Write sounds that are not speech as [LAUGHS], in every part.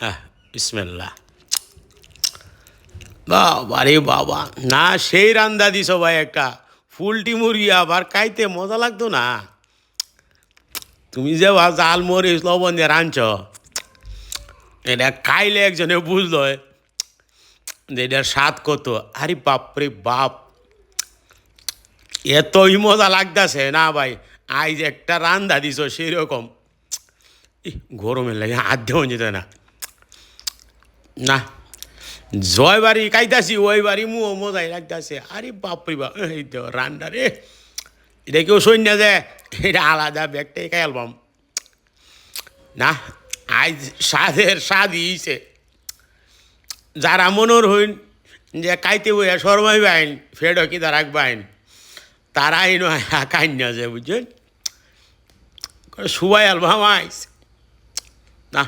আহ বিসমিল্লাহ। বাবা রে বাবা, না, সেই রান্দা দিছ ভাই একটা। ফুলটি মুরগি আবার খাইতে মজা লাগতো না। তুমি যে বা জাল মরিচ, লবণ দিয়ে রাঁধছ, এটা খাইলে একজনে বুঝলো যে এটার স্বাদ কত। আরে বাপরে বাপ, এতই মজা লাগতেছে না ভাই, আজ একটা রান্দা দিছ সেরকম। গরমের লাগে হাত দেওয়া যেত না। না জয় বাড়ি কাইতাছি ওই বাড়ি মুও মজাই লাগতাছে। আরে বাপরে বাপ, এই তো রান্না রে এটা কেউ সৈন্য যে এটা আলাদা ব্যাগটাই খাই অ্যালবাম না আজ স্বাদের স্বাদ ইছে যারা মনোর হইন, যে কাইতে বইয়া শর্মাই বাইন ফেড কি তার রাখবাইন তারাই নয় কান্য যে বুঝছেন সুবাই অ্যালবাম আইস না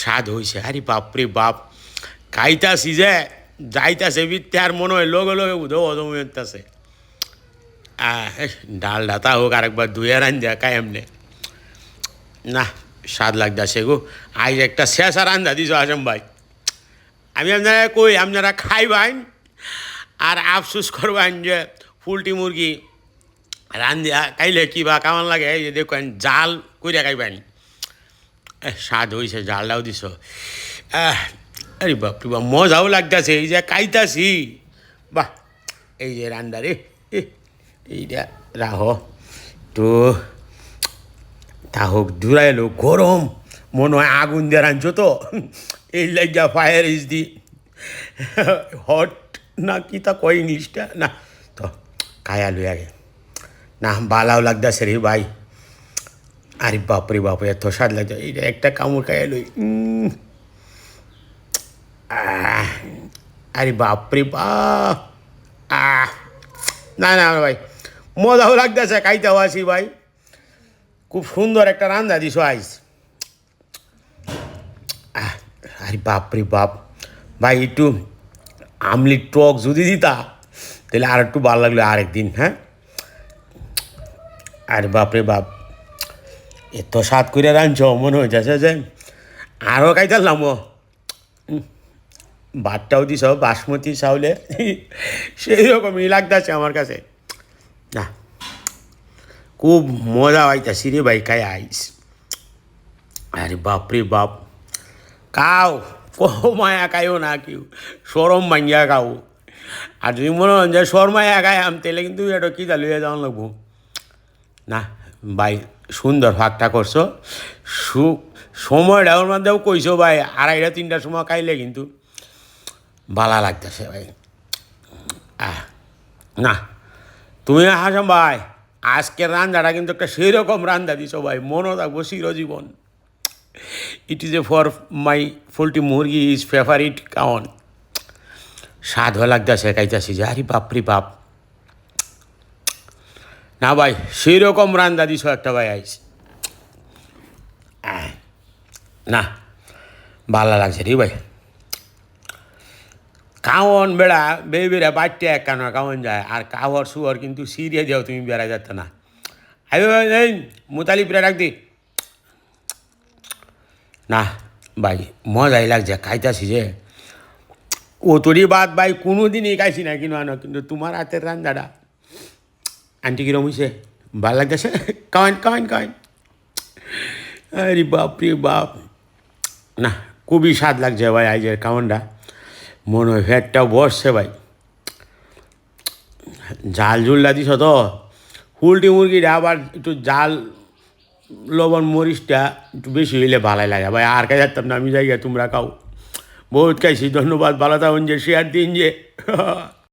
স্বাদ হয়েছে আরে বাপরে বাপ। খাইতাছি যে যাইতাছে বিত্তে আর মনে হয় লগে লগে বুধো অদমিতাছে ডাল তা হোক আরেকবার ধুয়ে রান দেয়া কায় এমনি। না, স্বাদ লাগতাছে গো। আজ একটা শেষা রান্দা দিছ আসম ভাই। আমি আপনারা কই, আপনারা খাইবাইন আর আফসুস করবেন যে ফুলটি মুরগি রান্দিয়া খাইলে কি বা কেমন লাগে, এই যে দেখেন, জাল কইরা খাইবেন স্বাদ হয়েছে জালটাও দিছ। আরে বাপরে বাপ, মজাও লাগতেছে, এই যে খাইতাছি বাহ, এই যে রান্না রে এইটা রাহ। তো, তা হোক দূরাইলো গরম, মনে হয় আগুন দিয়ে রাঁধছো তো। এই লাগিয়া ফায়ার ইজ দি হট না কি তা কয় ইংলিশটা? না, তো, খায়া লই আগে। না, বালাও লাগতেছে রে ভাই। আরে বাপরে বাপ, এত স্বাদ লাগছে এইটা একটা কামড় খাইয়া লই আরে বাপরে বাপ না না ভাই, মজাও লাগতেছে, খাইতেও আসি ভাই। খুব সুন্দর একটা রান্না দিছ আইস। আরে বাপরে বাপ, ভাই, একটু আমলি টক যদি দিতা, তাহলে আর একটু ভালো লাগল আরেকদিন হ্যাঁ? আরে বাপরে বাপ, এত স্বাদ করে রাঁধছ, মনে হইতেছে যে আরও খাইতাম ভাতটাও দিছ, বাসমতি, চাউলের, সেই রকমই লাগতেছে আমার কাছে। না খুব মজা আইতাছি রে ভাই, খাই আইস। আরে বাপ কাও কো মায়া খাইও না কেউ সরম ভাঙ্গিয়া খাও। আর যদি মনে হয় যে শর্মায়া খাই আম, তাহলে কিন্তু এটা কী লইয়া যাওয়া লাগবো। না, ভাই, সুন্দর ভাগটা করছ। সু, সময়টা ওর মধ্যেও কইছো ভাই, আড়াইটা, তিনটার সময় খাইলে কিন্তু ভালা লাগতেছে ভাই। আহ, না, তুমি হাসাম ভাই। আজকের রান্নাটা কিন্তু একটা সেরকম রান্না দিছো ভাই মনও থাকব চিরজীবন। It is a for my poultry মুরগি ইজ ফেভারিট কাউন স্বাদ হয়ে লাগতেছে, খাইতেছি যে, আরে বাপরি বাপ। না ভাই সেই রকম রান্দা দিছ একটা ভাই আইস। না ভালো লাগছে রে ভাই। কাওন বেড়া বে বেড়া এক কানো কাওন যায়। আর কাওয়ার সুয়ার কিন্তু সিরিয়া যাও, তুমি বেড়া যেত না। আই এই, মুতালি পেরে রাখ দি। না, ভাই, মজাই লাগছে, খাইতাছি যে। ও তোরই বাদ ভাই কোনো দিনই খাইছি না কিনো আনো, কিন্তু তোমার হাতের রান্নাটা আন্টি কিরম হয়েছে ভালো লাগতেছে? কাওয়ান কাওয়ান কাওয়ান আরে বাপ রে বাপ। না, খুবই স্বাদ লাগছে ভাই আজের কাউনটা মনে হয় ফ্যাটটাও বসছে ভাই। জাল জুলটা দিছ তো হুলটি মুরগিটা আবার একটু জাল লবণ, মরিচটা একটু বেশি হইলে ভালাই লাগে। ভাই, আর কাজ যাতাম না, আমি যাই তোমরা খাও। বহুত খাইছি, ধন্যবাদ, ভালো থাকুন যে শেয়ার দিন যে। [LAUGHS]